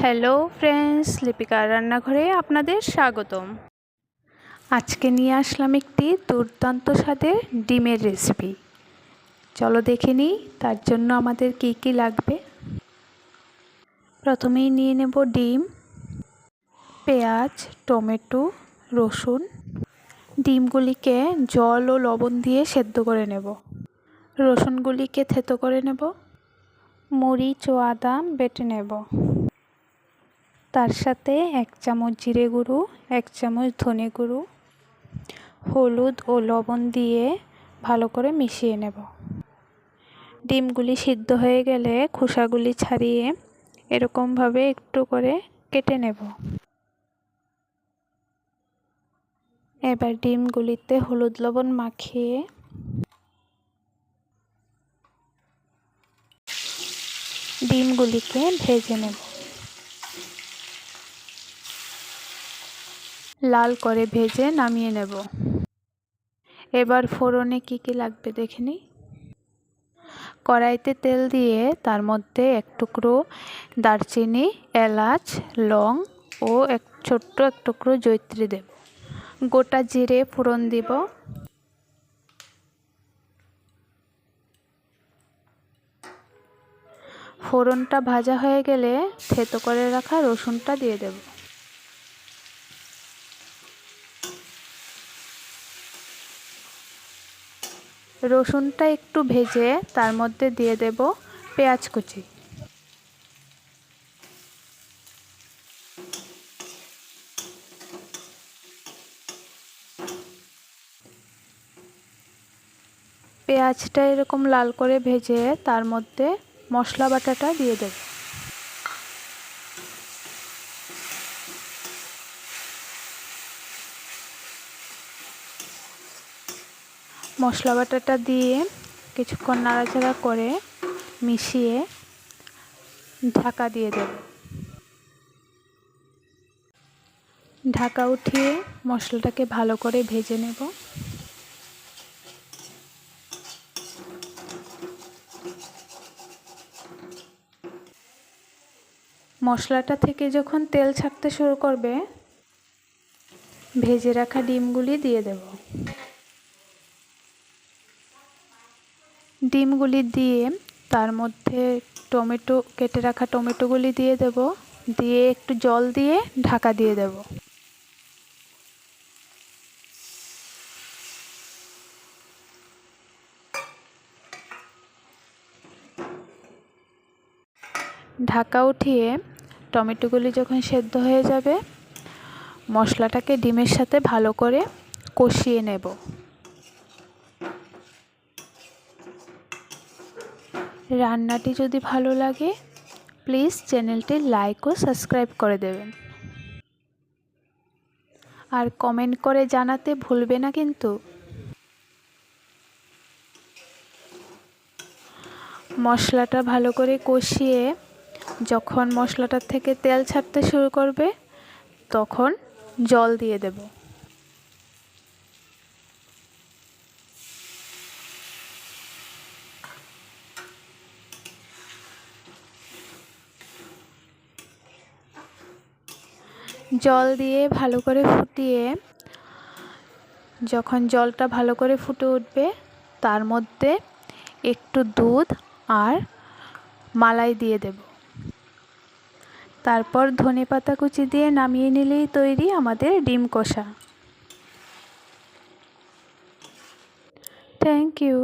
Hello friends লিপিকার রান্নাঘরে আপনাদের স্বাগতম। আজকে নিয়ে আসলাম একটি দুর্দান্ত স্বাদের ডিমের রেসিপি। চলো দেখে নিই, তার জন্য আমাদের কী কী লাগবে। প্রথমেই নিয়ে নেব ডিম, পেঁয়াজ, টমেটো, রসুন। ডিমগুলিকে জল ও লবণ দিয়ে সেদ্ধ করে নেব। রসুনগুলিকে থেতো করে নেব। মরিচ ও আদা বেটে নেব। তার সাথে এক চামচ জিরে গুঁড়ো, এক চামচ ধনে গুঁড়ো, হলুদ ও লবণ দিয়ে ভালো করে মিশিয়ে নেব। ডিমগুলি সিদ্ধ হয়ে গেলে খোসাগুলি ছাড়িয়ে এরকমভাবে একটু করে কেটে নেব। এবার ডিমগুলিতে হলুদ লবণ মাখিয়ে ডিমগুলিকে ভেজে নেব। লাল করে ভেজে নামিয়ে নেব। এবার ফোড়নে কি কি লাগবে দেখে নিই। কড়াইতে তেল দিয়ে তার মধ্যে এক টুকরো দারচিনি, এলাচ, লং ও এক ছোট্ট এক টুকরো জৈত্রী দেব। গোটা জিরে ফোড়ন দিব। ফোড়নটা ভাজা হয়ে গেলে থেতো করে রাখা রসুনটা দিয়ে দেব। রসুনটা একটু ভেজে তার মধ্যে দিয়ে দেব পেঁয়াজ কুচি। পেঁয়াজটা এরকম লাল করে ভেজে তার মধ্যে মশলা বাটাটা দিয়ে দেব। মশলা বাটাটা দিয়ে কিছুক্ষণ নাড়াচাড়া করে মিশিয়ে ঢাকা দিয়ে দেব। ঢাকা উঠিয়ে মশলাটাকে ভালো করে ভেজে নেব। মশলাটা থেকে যখন তেল ছাড়তে শুরু করবে, ভেজে রাখা ডিমগুলি দিয়ে দেব। ডিমগুলি দিয়ে তার মধ্যে টমেটো, কেটে রাখা টমেটোগুলি দিয়ে দেব। দিয়ে একটু জল দিয়ে ঢাকা দিয়ে দেব। ঢাকা উঠিয়ে টমেটোগুলি যখন সেদ্ধ হয়ে যাবে, মশলাটাকে ডিমের সাথে ভালো করে কষিয়ে নেব। রান্নাটি যদি ভালো লাগে প্লিজ চ্যানেলটি লাইক ও সাবস্ক্রাইব করে দেবেন। আর কমেন্ট করে জানাতে ভুলবে না কিন্তু। মশলাটা ভালো করে কষিয়ে যখন মশলাটার থেকে তেল ছাড়তে শুরু করবে, তখন জল দিয়ে দেব। জল দিয়ে ভালো করে ফুটিয়ে, যখন জলটা ভালো করে ফুটে উঠবে, তার মধ্যে একটু দুধ আর মালাই দিয়ে দেব। তারপর ধনে পাতা কুচি দিয়ে নামিয়ে নিলেই তৈরি আমাদের ডিম কষা। Thank you